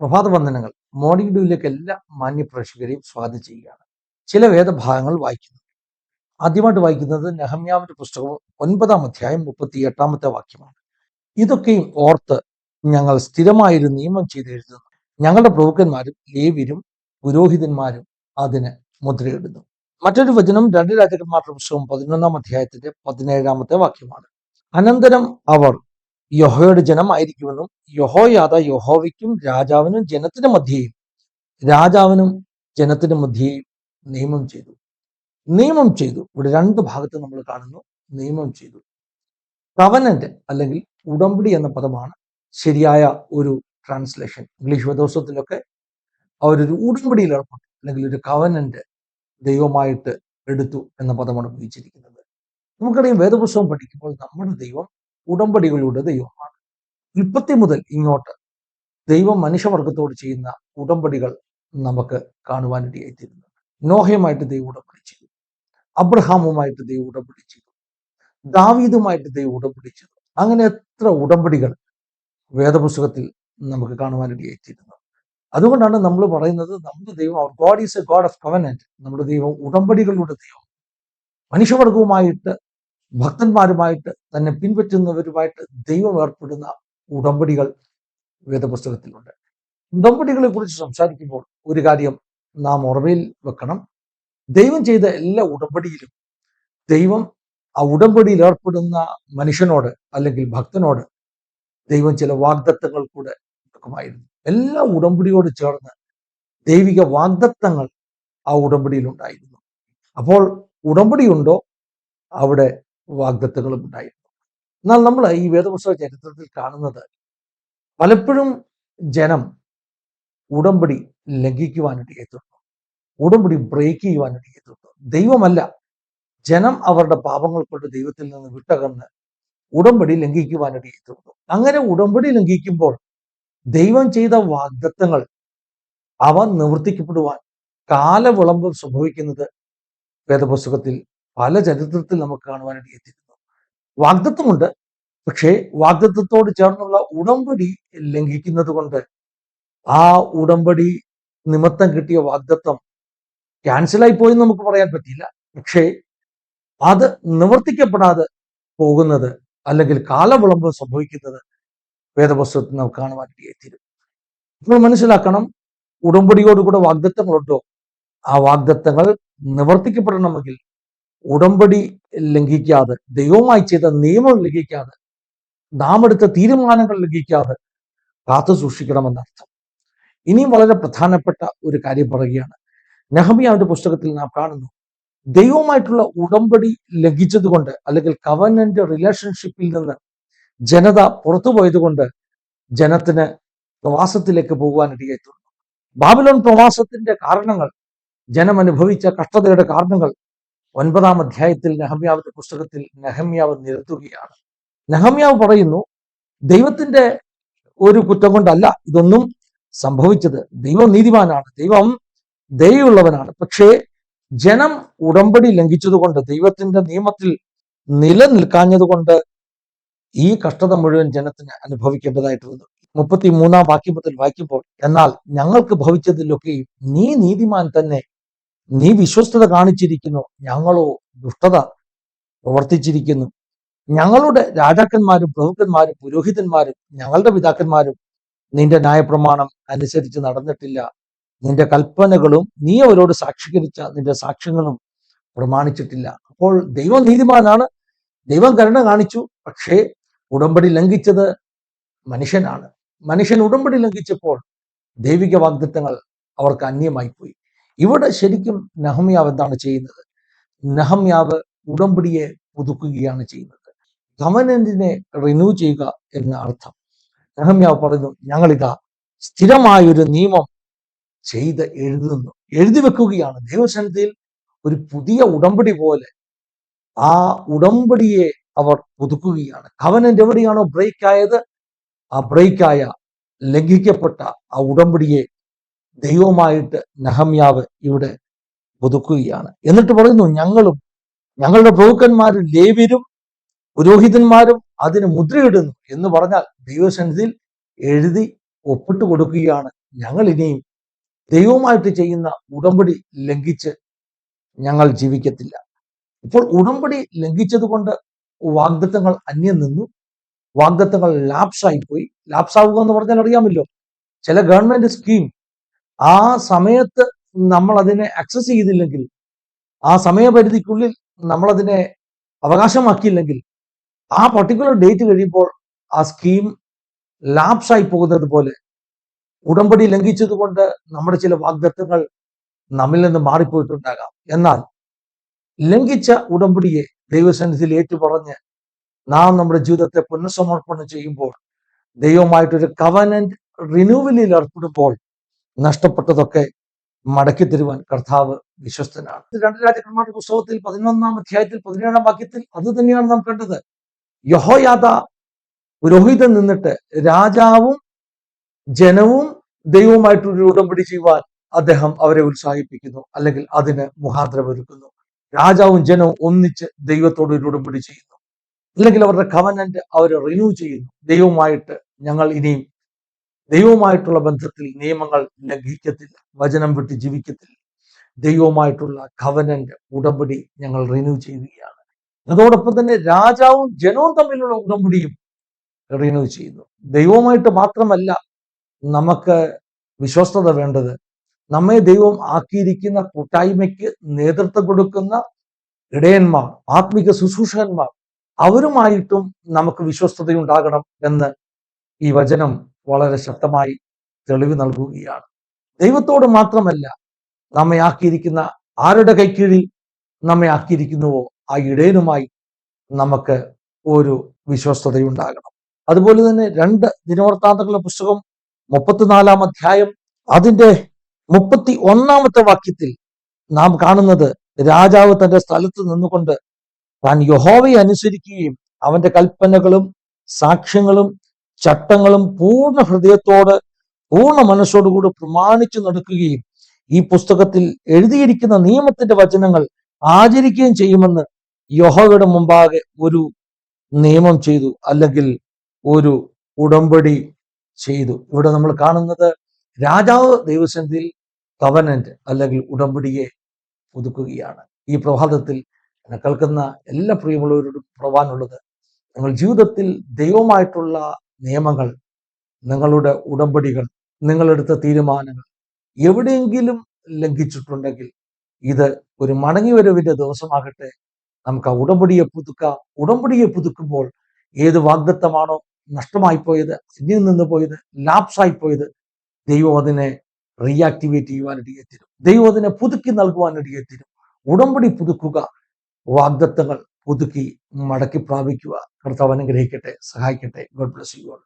പ്രഭാത വന്ദനങ്ങൾ മോർണിംഗ് ഡ്യൂയിലേക്ക് എല്ലാ മാന്യപ്രേക്ഷകരെയും സ്വാഗതം ചെയ്യുകയാണ്. ചില വേദഭാഗങ്ങൾ വായിക്കുന്നു. ആദ്യമായിട്ട് വായിക്കുന്നത് നെഹമ്യാവിന്റെ പുസ്തകം ഒൻപതാം അധ്യായം മുപ്പത്തി എട്ടാമത്തെ വാക്യമാണ്. ഇതൊക്കെയും ഓർത്ത് ഞങ്ങൾ സ്ഥിരമായൊരു നിയമം ചെയ്തെഴുതുന്നു. ഞങ്ങളുടെ പ്രഭുക്കന്മാരും ലേവ്യരും പുരോഹിതന്മാരും അതിന് മുദ്രയിടുന്നു. മറ്റൊരു വചനം രണ്ട് രാജാക്കന്മാരുടെ പുസ്തകം പതിനൊന്നാം അധ്യായത്തിന്റെ പതിനേഴാമത്തെ വാക്യമാണ്. അനന്തരം അവർ യഹോയുടെ ജനമായിരിക്കുമെന്നും യഹോയാത യഹോവയ്ക്കും രാജാവിനും ജനത്തിനും മധ്യേയും രാജാവിനും ജനത്തിനും മധ്യേയും നിയമം ചെയ്തു. നിയമം ചെയ്തു. ഇവിടെ രണ്ട് ഭാഗത്ത് നമ്മൾ കാണുന്നു. നിയമം ചെയ്തു. കവനന്റ് അല്ലെങ്കിൽ ഉടമ്പടി എന്ന പദമാണ് ശരിയായ ഒരു ട്രാൻസ്ലേഷൻ ഇംഗ്ലീഷ് വേദോത്സവത്തിലൊക്കെ അവരൊരു ഉടമ്പടിയിൽ ഏർപ്പെട്ടു. അല്ലെങ്കിൽ ഒരു കവനന്റ് ദൈവമായിട്ട് എടുത്തു എന്ന പദമാണ് ഉപയോഗിച്ചിരിക്കുന്നത്. നമുക്കറിയാം വേദപുസ്തകം പഠിക്കുമ്പോൾ നമ്മുടെ ദൈവം ഉടമ്പടികളുടെ ദൈവമാണ്. ഉൽപ്പത്തി മുതൽ ഇങ്ങോട്ട് ദൈവം മനുഷ്യവർഗത്തോട് ചെയ്യുന്ന ഉടമ്പടികൾ നമുക്ക് കാണുവാനിടയായിത്തീരുന്നു നോഹയുമായിട്ട് ദൈവം ഉടമ്പടി ചെയ്തു. അബ്രഹാമുമായിട്ട് ദൈവം ഉടമ്പടി ചെയ്തു. ദാവീദുമായിട്ട് ദൈവം ഉടമ്പടി ചെയ്തു. അങ്ങനെ എത്ര ഉടമ്പടികൾ വേദപുസ്തകത്തിൽ നമുക്ക് കാണുവാനിടയായിത്തീരുന്നു അതുകൊണ്ടാണ് നമ്മൾ പറയുന്നത് നമ്മുടെ ദൈവം God is a God of covenant നമ്മുടെ ദൈവം ഉടമ്പടികളുടെ ദൈവം. മനുഷ്യവർഗവുമായിട്ട് ഭക്തന്മാരുമായിട്ട് തന്നെ പിൻപറ്റുന്നവരുമായിട്ട് ദൈവം ഏർപ്പെടുന്ന ഉടമ്പടികൾ വേദപുസ്തകത്തിലുണ്ട്. ഉടമ്പടികളെ കുറിച്ച് സംസാരിക്കുമ്പോൾ ഒരു കാര്യം നാം ഓർമ്മയിൽ വെക്കണം. ദൈവം ചെയ്ത എല്ലാ ഉടമ്പടിയിലും ദൈവം ആ ഉടമ്പടിയിൽ ഏർപ്പെടുന്ന മനുഷ്യനോട് അല്ലെങ്കിൽ ഭക്തനോട് ദൈവം ചില വാഗ്ദത്തങ്ങൾ കൂടെ കൊടുക്കുമായിരുന്നു എല്ലാ ഉടമ്പടിയോട് ചേർന്ന് ദൈവിക വാഗ്ദത്തങ്ങൾ ആ ഉടമ്പടിയിൽ ഉണ്ടായിരുന്നു. അപ്പോൾ ഉടമ്പടിയുണ്ടോ അവിടെ വാഗ്ദത്തങ്ങളും ഉണ്ടായിരുന്നു. എന്നാൽ നമ്മൾ ഈ വേദപുസ്തക ചരിത്രത്തിൽ കാണുന്നത് പലപ്പോഴും ജനം ഉടമ്പടി ലംഘിക്കുവാനിടയെത്തുന്നു ഉടമ്പടി ബ്രേക്ക് ചെയ്യുവാനിടയെത്തുന്നു ദൈവമല്ല ജനം അവരുടെ പാപങ്ങൾ കൊണ്ട് ദൈവത്തിൽ നിന്ന് വിട്ടകന്ന് ഉടമ്പടി ലംഘിക്കുവാനിടയെത്തുന്നു അങ്ങനെ ഉടമ്പടി ലംഘിക്കുമ്പോൾ ദൈവം ചെയ്ത വാഗ്ദത്തങ്ങൾ അവ നിവർത്തിക്കപ്പെടുവാൻ കാലവിളംബം സംഭവിക്കുന്നത് വേദപുസ്തകത്തിൽ പല ചരിത്രത്തിൽ നമുക്ക് കാണുവാനായിട്ട് എത്തിക്കുന്നു. വാഗ്ദത്വമുണ്ട്. പക്ഷേ വാഗ്ദത്വത്തോട് ചേർന്നുള്ള ഉടമ്പടി ലംഘിക്കുന്നത് കൊണ്ട് ആ ഉടമ്പടി നിമിത്തം കിട്ടിയ വാഗ്ദത്വം ക്യാൻസലായി പോയി എന്ന് നമുക്ക് പറയാൻ പറ്റില്ല പക്ഷേ അത് നിവർത്തിക്കപ്പെടാതെ പോകുന്നത് അല്ലെങ്കിൽ കാലവിളമ്പ് സംഭവിക്കുന്നത് വേദപുസ്തകത്തിൽ നമുക്ക് കാണുവാനിടയെത്തിരും നമ്മൾ മനസ്സിലാക്കണം ഉടമ്പടിയോടുകൂടെ വാഗ്ദത്തങ്ങളുണ്ടോ ആ വാഗ്ദത്തങ്ങൾ നിവർത്തിക്കപ്പെടണമെങ്കിൽ ഉടമ്പടി ലംഘിക്കാതെ ദൈവമായി ചെയ്ത നിയമം ലംഘിക്കാതെ നാം എടുത്ത തീരുമാനങ്ങൾ ലംഘിക്കാതെ കാത്തു സൂക്ഷിക്കണമെന്നർത്ഥം ഇനിയും വളരെ പ്രധാനപ്പെട്ട ഒരു കാര്യം പറയുകയാണ്. നെഹമിയാവിന്റെ പുസ്തകത്തിൽ നാം കാണുന്നു ദൈവമായിട്ടുള്ള ഉടമ്പടി ലംഘിച്ചതുകൊണ്ട് അല്ലെങ്കിൽ കവനന്റ് റിലേഷൻഷിപ്പിൽ നിന്ന് ജനത പുറത്തു പോയതുകൊണ്ട് ജനത്തിന് പ്രവാസത്തിലേക്ക് പോകുവാനിടയായി തീർന്നു ബാബിലോൺ പ്രവാസത്തിന്റെ കാരണങ്ങൾ ജനം അനുഭവിച്ച കഷ്ടതയുടെ കാരണങ്ങൾ ഒൻപതാം അധ്യായത്തിൽ നെഹമ്യാവിന്റെ പുസ്തകത്തിൽ നഹമ്യാവ് നിരത്തുകയാണ്. നഹമ്യാവ് പറയുന്നു ദൈവത്തിന്റെ ഒരു കുറ്റം കൊണ്ടല്ല ഇതൊന്നും സംഭവിച്ചത്. ദൈവം നീതിമാനാണ്. ദൈവം ദയുള്ളവനാണ് പക്ഷേ ജനം ഉടമ്പടി ലംഘിച്ചതുകൊണ്ട് ദൈവത്തിന്റെ നിയമത്തിൽ നിലനിൽക്കാഞ്ഞതുകൊണ്ട് ഈ കഷ്ടത മുഴുവൻ ജനത്തിന് അനുഭവിക്കേണ്ടതായിട്ട് വന്നു മുപ്പത്തി മൂന്നാം വാക്യം മുതൽ വായിക്കുമ്പോൾ എന്നാൽ ഞങ്ങൾക്ക് ഭവിച്ചതിലൊക്കെയും നീ നീതിമാൻ തന്നെ നീ വിശ്വസ്തത കാണിച്ചിരിക്കുന്നു. ഞങ്ങളോ ദുഷ്ടത പ്രവർത്തിച്ചിരിക്കുന്നു. ഞങ്ങളുടെ രാജാക്കന്മാരും പ്രഭുക്കന്മാരും പുരോഹിതന്മാരും ഞങ്ങളുടെ പിതാക്കന്മാരും നിന്റെ ന്യായപ്രമാണം അനുസരിച്ച് നടന്നിട്ടില്ല. നിന്റെ കൽപ്പനകളും നീ അവരോട് സാക്ഷീകരിച്ച നിന്റെ സാക്ഷ്യങ്ങളും പ്രമാണിച്ചിട്ടില്ല. അപ്പോൾ ദൈവം നീതിമാനാണ് ദൈവം കരുണ കാണിച്ചു. പക്ഷേ ഉടമ്പടി ലംഘിച്ചത് മനുഷ്യനാണ്. മനുഷ്യൻ ഉടമ്പടി ലംഘിച്ചപ്പോൾ ദൈവിക വാഗ്ദത്തങ്ങൾ അവർക്ക് അന്യമായി പോയി ഇവിടെ ശരിക്കും നഹമ്യാവ് എന്താണ് ചെയ്യുന്നത്? നഹമ്യാവ് ഉടമ്പടിയെ പുതുക്കുകയാണ് ചെയ്യുന്നത്. ഗവനന്റിനെ റിന്യൂ ചെയ്യുക എന്ന അർത്ഥം. നഹമ്യാവ് പറയുന്നു ഞങ്ങളിതാ സ്ഥിരമായൊരു നിയമം ചെയ്ത് എഴുതുന്നു. എഴുതി വെക്കുകയാണ്. ദൈവസന്നിധിയിൽ ഒരു പുതിയ ഉടമ്പടി പോലെ ആ ഉടമ്പടിയെ അവർ പുതുക്കുകയാണ്. കവനന്റ് എവിടെയാണോ ബ്രേക്ക് ആയത്? ആ ബ്രേക്കായ ലംഘിക്കപ്പെട്ട ആ ഉടമ്പടിയെ ദൈവമായിട്ട് നഹമ്യാവ് ഇവിടെ പുതുക്കുകയാണ്. എന്നിട്ട് പറയുന്നു ഞങ്ങളും ഞങ്ങളുടെ പ്രഭുക്കന്മാരും ലേവ്യരും പുരോഹിതന്മാരും അതിന് മുദ്രയിടുന്നു എന്ന് പറഞ്ഞാൽ ദൈവസന്നിധിയിൽ എഴുതി ഒപ്പിട്ട് കൊടുക്കുകയാണ് ഞങ്ങൾ ഇനിയും. ദൈവമായിട്ട് ചെയ്യുന്ന ഉടമ്പടി ലംഘിച്ച് ഞങ്ങൾ ജീവിക്കത്തില്ല. ഇപ്പോൾ ഉടമ്പടി ലംഘിച്ചത് കൊണ്ട് വാഗ്ദത്തങ്ങൾ അന്യം നിന്നു. വാഗ്ദത്തങ്ങൾ ലാപ്സായി പോയി ലാപ്സാവുക എന്ന് പറഞ്ഞാൽ അറിയാമല്ലോ ചില ഗവൺമെന്റ് സ്കീം ആ സമയത്ത് നമ്മൾ അതിനെ അക്സസ് ചെയ്തില്ലെങ്കിൽ ആ സമയപരിധിക്കുള്ളിൽ നമ്മൾ അതിനെ അവകാശമാക്കിയില്ലെങ്കിൽ ആ പർട്ടിക്കുലർ ഡേറ്റ് കഴിയുമ്പോൾ ആ സ്കീം ലാപ്സായി പോകുന്നത് പോലെ ഉടമ്പടി ലംഘിച്ചതുകൊണ്ട് നമ്മുടെ ചില വാഗ്ദത്തങ്ങൾ നമ്മിൽ നിന്ന് മാറിപ്പോയിട്ടുണ്ടാകാം. എന്നാൽ ലംഘിച്ച ഉടമ്പടിയെ ദൈവസന്നിധിയിൽ ഏറ്റുപറഞ്ഞ് നാം നമ്മുടെ ജീവിതത്തെ പുനഃസമർപ്പണം ചെയ്യുമ്പോൾ ദൈവമായിട്ടൊരു കവനന്റ് റിന്യൂവലിൽ ഏർപ്പെടുമ്പോൾ നഷ്ടപ്പെട്ടതൊക്കെ മടക്കി തരുവാൻ കർത്താവ് വിശ്വസ്തനാണ്. രണ്ട് രാജാക്കന്മാരുടെ പുസ്തകത്തിൽ പതിനൊന്നാം അധ്യായത്തിൽ പതിനേഴാം വാക്യത്തിൽ അത് തന്നെയാണ് നാം കണ്ടത്. യഹോയാദ പുരോഹിതൻ നിന്നിട്ട് രാജാവും ജനവും ദൈവവുമായിട്ടൊരു ഉടമ്പടി ചെയ്യുവാൻ അദ്ദേഹം അവരെ ഉത്സാഹിപ്പിക്കുന്നു അല്ലെങ്കിൽ അതിന് മുഖാന്തരമൊരുക്കുന്നു. രാജാവും ജനവും ഒന്നിച്ച് ദൈവത്തോട് ഒരു ഉടമ്പടി ചെയ്യുന്നു അല്ലെങ്കിൽ അവരുടെ കവനന്റ് അവർ റിന്യൂ ചെയ്യുന്നു. ദൈവവുമായിട്ട് ഞങ്ങൾ ഇനിയും ദൈവവുമായിട്ടുള്ള ബന്ധത്തിൽ നിയമങ്ങൾ ലംഘിക്കത്തില്ല വചനം വിട്ട് ജീവിക്കത്തില്ല. ദൈവവുമായിട്ടുള്ള കവനന്റ് ഉടമ്പടി ഞങ്ങൾ റിന്യൂ ചെയ്യുകയാണ്. അതോടൊപ്പം തന്നെ രാജാവും ജനവും തമ്മിലുള്ള ഉടമ്പടിയും റിന്യൂ ചെയ്യുന്നു. ദൈവവുമായിട്ട് മാത്രമല്ല നമുക്ക് വിശ്വസ്തത വേണ്ടത്. നമ്മെ ദൈവം ആക്കിയിരിക്കുന്ന കൂട്ടായ്മയ്ക്ക് നേതൃത്വം കൊടുക്കുന്ന ഇടയന്മാർ ആത്മിക ശുശ്രൂഷകന്മാർ അവരുമായിട്ടും നമുക്ക് വിശ്വസ്തതയുണ്ടാകണം എന്ന് ഈ വചനം വളരെ ശക്തമായി തെളിവ് നൽകുകയാണ്. ദൈവത്തോട് മാത്രമല്ല നമ്മെ ആക്കിയിരിക്കുന്ന ആരുടെ കൈക്കീഴിൽ നമ്മെ ആക്കിയിരിക്കുന്നുവോ ആ ഇടയനുമായി നമുക്ക് ഒരു വിശ്വസ്തതയുണ്ടാകണം. അതുപോലെ തന്നെ രണ്ട് ദിനവൃത്താന്തങ്ങളുടെ പുസ്തകം മുപ്പത്തിനാലാം അധ്യായം അതിന്റെ മുപ്പത്തി ഒന്നാമത്തെ വാക്യത്തിൽ നാം കാണുന്നത് രാജാവ് തന്റെ സ്ഥലത്ത് നിന്നുകൊണ്ട് താൻ യഹോവയെ അനുസരിക്കുകയും അവന്റെ കൽപ്പനകളും സാക്ഷ്യങ്ങളും ചട്ടങ്ങളും പൂർണ ഹൃദയത്തോട് പൂർണ മനസ്സോടുകൂടി പ്രമാണിച്ചു നടക്കുകയും ഈ പുസ്തകത്തിൽ എഴുതിയിരിക്കുന്ന നിയമത്തിന്റെ വചനങ്ങൾ ആചരിക്കുകയും ചെയ്യുമെന്ന് യോഹയുടെ മുമ്പാകെ ഒരു നിയമം ചെയ്തു അല്ലെങ്കിൽ ഒരു ഉടമ്പടി ചെയ്തു. ഇവിടെ നമ്മൾ കാണുന്നത് രാജാവ് ദൈവസന്നിധിയിൽ കവനന്റ് അല്ലെങ്കിൽ ഉടമ്പടിയെ പുതുക്കുകയാണ്. ഈ പ്രഭാതത്തിൽ എന്നെ കേൾക്കുന്ന എല്ലാ പ്രിയമുള്ളവരോടും പ്രവാനുള്ളത് നിങ്ങൾ ജീവിതത്തിൽ ദൈവമായിട്ടുള്ള നിയമങ്ങൾ നിങ്ങളുടെ ഉടമ്പടികൾ നിങ്ങളെടുത്ത തീരുമാനങ്ങൾ എവിടെയെങ്കിലും ലംഘിച്ചിട്ടുണ്ടെങ്കിൽ ഇത് ഒരു മടങ്ങി വരവിന്റെ ദിവസമാകട്ടെ. നമുക്ക് ആ ഉടമ്പടിയെ പുതുക്കാം. ഉടമ്പടിയെ പുതുക്കുമ്പോൾ ഏത് വാഗ്ദത്തമാണോ നഷ്ടമായി പോയത് അന്യം നിന്ന് പോയത് ലാപ്സായി പോയത് ദൈവം അതിനെ റീആക്ടിവേറ്റ് ചെയ്യുവാനിടയെ തരും. ദൈവം അതിനെ പുതുക്കി നൽകുവാനിടയെ തരും. ഉടമ്പടി പുതുക്കുക വാഗ്ദത്തങ്ങൾ പുതുക്കി മടക്കി പ്രാപിക്കുക. കർത്താവ് അനുഗ്രഹിക്കട്ടെ സഹായിക്കട്ടെ. God bless you all